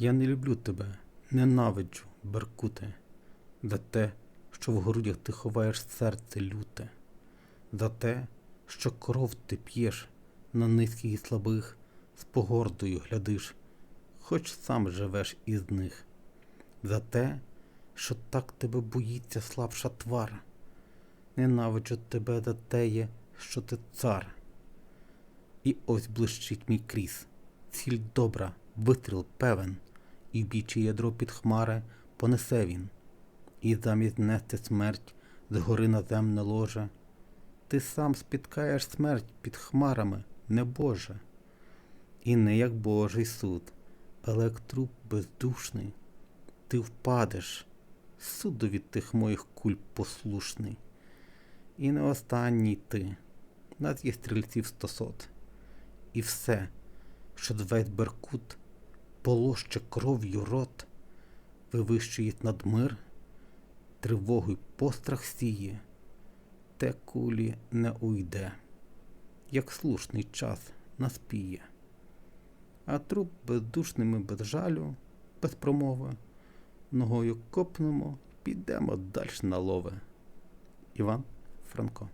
Я не люблю тебе, ненавиджу, Беркуте, за те, що в грудях ти ховаєш серце люте, за те, що кров ти п'єш на низьких і слабих, з погордою глядиш, хоч сам живеш із них, за те, що так тебе боїться слабша твар. Ненавиджу тебе за теє, що ти цар. І ось блищить мій кріс, ціль добра, вистріл певен, і біче ядро під хмари понесе він, і замість нести смерть з гори на земне ложе, ти сам спіткаєш смерть під хмарами, не Боже. І не як Божий суд, але як труп бездушний, ти впадеш, суду від тих моїх куль послушний. І не останній ти, нас є стрільців стосот. І все, що весь беркут полоще кров'ю рот, вивищує над мир, тривогу й пострах сіє, те кулі не уйде, як слушний час наспіє. А труп бездушними без жалю, без промови, ногою копнемо, підемо дальш на лове. Іван Франко